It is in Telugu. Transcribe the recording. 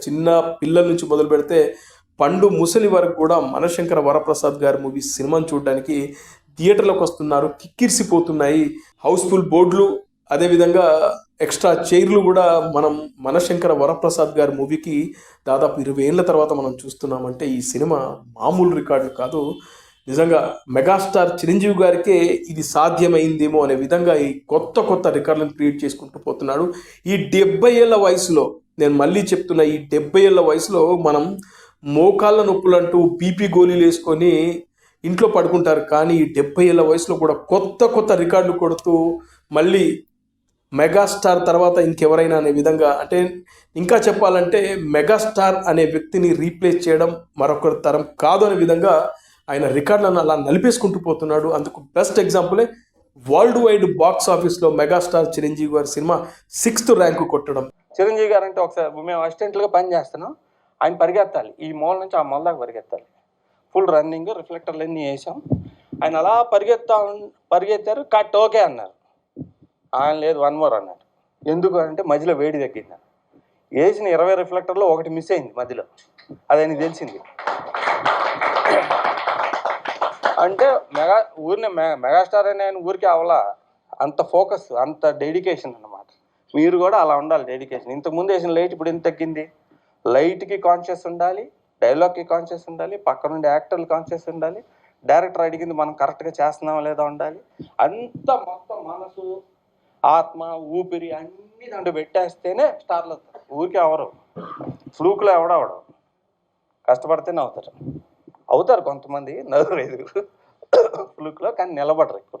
చిన్న పిల్లల నుంచి మొదలు పెడితే పండు ముసలి వరకు కూడా మనశంకర వరప్రసాద్ గారి మూవీ సినిమాను చూడడానికి థియేటర్లకు వస్తున్నారు. కిక్కిరిసిపోతున్నాయి. హౌస్ఫుల్ బోర్డులు అదేవిధంగా ఎక్స్ట్రా చైర్లు కూడా మనం మనశంకర వరప్రసాద్ గారి మూవీకి దాదాపు ఇరవై ఏళ్ళ తర్వాత మనం చూస్తున్నామంటే ఈ సినిమా మామూలు రికార్డులు కాదు. నిజంగా మెగాస్టార్ చిరంజీవి గారికే ఇది సాధ్యమైందేమో అనే విధంగా ఈ కొత్త కొత్త రికార్డులను క్రియేట్ చేసుకుంటూ పోతున్నాడు. ఈ డెబ్బై ఏళ్ళ వయసులో నేను మళ్ళీ చెప్తున్నా ఈ డెబ్బై ఏళ్ళ వయసులో మనం మోకాళ్ళ నొప్పులు అంటూ బీపీ గోళీలు వేసుకొని ఇంట్లో పడుకుంటారు. కానీ ఈ డెబ్బై ఏళ్ళ వయసులో కూడా కొత్త కొత్త రికార్డులు కొడుతూ మళ్ళీ మెగాస్టార్ తర్వాత ఇంకెవరైనా అనే విధంగా అంటే ఇంకా చెప్పాలంటే మెగాస్టార్ అనే వ్యక్తిని రీప్లేస్ చేయడం మరొకరి తరం కాదు అనే విధంగా ఆయన రికార్డులను అలా నలిపేసుకుంటూ పోతున్నాడు. అందుకు బెస్ట్ ఎగ్జాంపులే వరల్డ్ వైడ్ బాక్స్ ఆఫీస్లో మెగాస్టార్ చిరంజీవి గారి సినిమా సిక్స్త్ ర్యాంకు కొట్టడం. చిరంజీవి గారు అంటే ఒకసారి మేము అసిస్టెంట్లుగా పని చేస్తున్నాం. ఆయన పరిగెత్తాలి. ఈ మూల నుంచి ఆ మూల దాకా పరిగెత్తాలి. ఫుల్ రన్నింగ్ రిఫ్లెక్టర్లు అన్నీ వేసాం. ఆయన అలా పరిగెత్తా పరిగెత్తారు. కట్ ఓకే అన్నారు. ఆయన లేదు వన్ మోర్ అన్నారు. ఎందుకు అంటే మధ్యలో వేడి తగ్గింది. వేసిన ఇరవై రిఫ్లెక్టర్లో ఒకటి మిస్ అయింది మధ్యలో. అది తెలిసింది. అంటే మెగా ఊరిని మెగా మెగాస్టార్ అనే ఆయన ఊరికే అవలా. అంత ఫోకస్ అంత డెడికేషన్ అన్నమాట. మీరు కూడా అలా ఉండాలి డెడికేషన్ ఇంతకుముందు వేసిన లైట్ ఇప్పుడు ఎంత తగ్గింది? లైట్కి కాన్షియస్ ఉండాలి డైలాగ్కి కాన్షియస్ ఉండాలి పక్కన నుండి యాక్టర్లు కాన్షియస్ ఉండాలి డైరెక్టర్ అడిగింది మనం కరెక్ట్గా చేస్తున్నామా లేదా ఉండాలి. అంత మొత్తం మనసు ఆత్మ ఊపిరి అన్ని దాంట్లో పెట్టేస్తేనే స్టార్లు అవుతారు. ఊరికే అవరు. ఫ్లూక్లో ఎవడవడం కష్టపడితేనే అవుతారు. అవుతారు కొంతమంది నలుగురు ఐదుగురు. ఫ్లూక్లో కానీ నిలబడరు ఎక్కువ